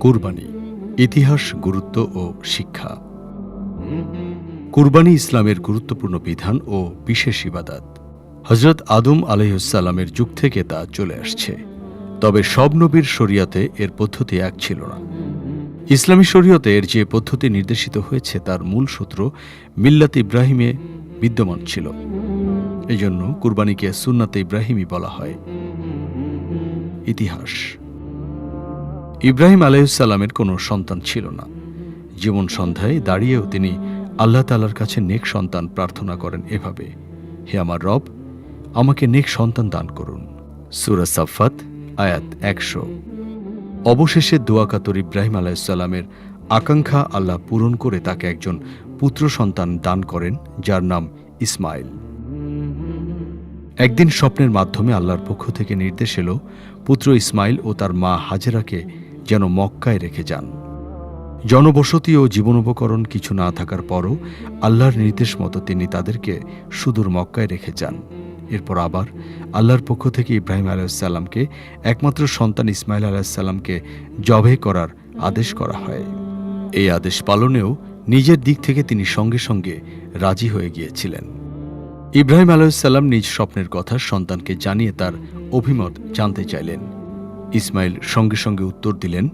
কুরবানি, ইতিহাস, গুরুত্ব ও শিক্ষা। কুরবানি ইসলামের গুরুত্বপূর্ণ বিধান ও বিশেষ ইবাদাত। হজরত আদম আলহিসাল্লামের যুগ থেকে তা চলে আসছে। তবে সব নবীর শরিয়াতে এর পদ্ধতি এক ছিল না। ইসলামী শরীয়তে এর যে পদ্ধতি নির্দেশিত হয়েছে তার মূল সূত্র মিল্লাত ইব্রাহিমে বিদ্যমান ছিল। এজন্য কুরবানিকে সুন্নাতে ইব্রাহিমই বলা হয়। ইতিহাস। ইব্রাহিম আলাইসাল্লামের কোনো সন্তান ছিল না। জীবন সন্ধ্যায় দাঁড়িয়েও তিনি আল্লাহ তালার কাছে নেক সন্তান প্রার্থনা করেন এভাবে, হে আমার রব, আমাকে নেক সন্তান দান করুন। সুরা সাফাত আয়াত একশো। অবশেষে দোয়াকাতর ইব্রাহিম আলাইসাল্লামের আকাঙ্ক্ষা আল্লাহ পূরণ করে তাকে একজন পুত্র সন্তান দান করেন, যার নাম ইসমাইল। একদিন স্বপ্নের মাধ্যমে আল্লাহর পক্ষ থেকে নির্দেশ এলো, পুত্র ইসমাইল ও তার মা হাজেরাকে যেন মক্কায় রেখে যান। জনবসতি ও জীবনোপকরণ কিছু না থাকার পরও আল্লাহর নির্দেশ মতো তিনি তাদেরকে সুদূর মক্কায় রেখে যান। এরপর আবার আল্লাহর পক্ষ থেকে ইব্রাহিম আলাইসাল্লামকে একমাত্র সন্তান ইসমাইল আলাইসাল্লামকে জবে করার আদেশ করা হয়। এই আদেশ পালনেও নিজের দিক থেকে তিনি সঙ্গে সঙ্গে রাজি হয়ে গিয়েছিলেন। ইব্রাহিম আলাইসাল্লাম নিজ স্বপ্নের কথা সন্তানকে জানিয়ে তার অভিমত জানতে চাইলেন। ইসমাইল সঙ্গে সঙ্গে উত্তর দিলেন,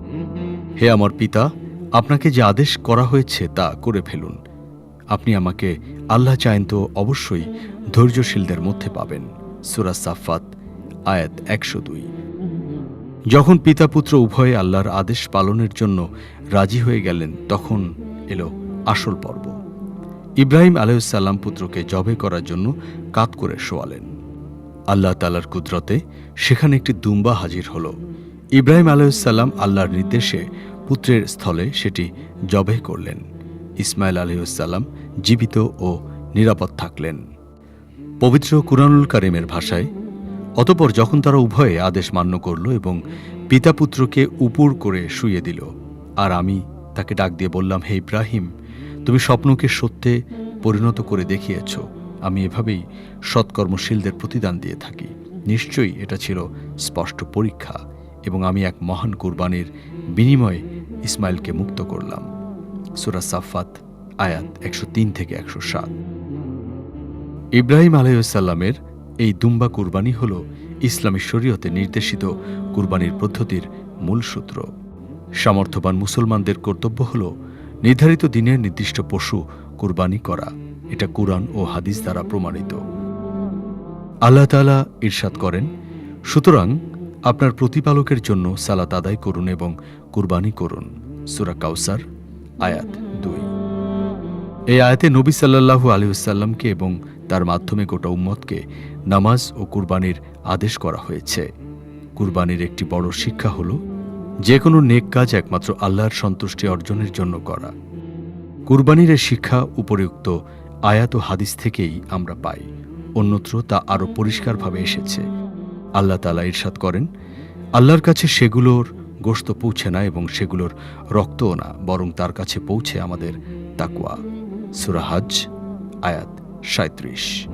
হে আমার পিতা, আপনাকে যে আদেশ করা হয়েছে তা করে ফেলুন। আপনি আমাকে আল্লাহ চায়েন তো অবশ্যই ধৈর্যশীলদের মধ্যে পাবেন। সুরা সাফাত আয়াত একশো দুই। যখন পিতা পুত্র উভয়ে আল্লাহর আদেশ পালনের জন্য রাজি হয়ে গেলেন, তখন এলো আসল পর্ব। ইব্রাহিম আলাইসাল্লাম পুত্রকে জবে করার জন্য কাত করে শোয়ালেন। আল্লাহ তালার কুদরতে সেখানে একটি দুম্বা হাজির হল। ইব্রাহিম আলাইসাল্লাম আল্লাহর নির্দেশে পুত্রের স্থলে সেটি জবে করলেন। ইসমাইল আলহিউসাল্লাম জীবিত ও নিরাপদ থাকলেন। পবিত্র কুরআনুল কারিমের ভাষায়, অতপর যখন তারা উভয়ে আদেশ মান্য করল এবং পিতা পুত্রকে উপুর করে শুয়ে দিল, আর আমি তাকে ডাক দিয়ে বললাম, হে ইব্রাহিম, তুমি স্বপ্নকে সত্যে পরিণত করে দেখিয়েছ। আমি এভাবেই সৎকর্মশীলদের প্রতিদান দিয়ে থাকি। নিশ্চয়ই এটা ছিল স্পষ্ট পরীক্ষা এবং আমি এক মহান কুরবানির বিনিময়ে ইসমাইলকে মুক্ত করলাম। সুরা সাফাত আয়াত একশো তিন থেকে একশো সাত। ইব্রাহিম আলাইসাল্লামের এই দুম্বা কুরবানি হল ইসলামী শরীয়তে নির্দেশিত কুরবানির পদ্ধতির মূল সূত্র। সামর্থ্যবান মুসলমানদের কর্তব্য হল নির্ধারিত দিনের নির্দিষ্ট পশু কুরবানি করা। এটা কোরআন ও হাদিস দ্বারা প্রমাণিত। আল্লাহ তালা ইরশাদ করেন, সুতরাং আপনার প্রতিপালকের জন্য সালাত আদায় করুন এবং কুরবানি করুন। সুরা কাউসার, আয়াত দুই। এই আয়াতে নবী সাল্লাহু আলিউসাল্লামকে এবং তার মাধ্যমে গোটা উম্মতকে নামাজ ও কুরবানির আদেশ করা হয়েছে। কুরবানির একটি বড় শিক্ষা হল যে কোনো নেক কাজ একমাত্র আল্লাহর সন্তুষ্টি অর্জনের জন্য করা। কুরবানির শিক্ষা উপরিউক্ত আয়াত ও হাদিস থেকেই আমরা পাই। অন্যত্র তা আরও পরিষ্কারভাবে এসেছে। আল্লাহ তালা ইরশাদ করেন, আল্লাহর কাছে সেগুলোর গোস্ত পৌঁছে না এবং সেগুলোর রক্তও না, বরং তার কাছে পৌঁছে আমাদের তাকুয়া সুরাহাজ আয়াত সাঁত্রিশ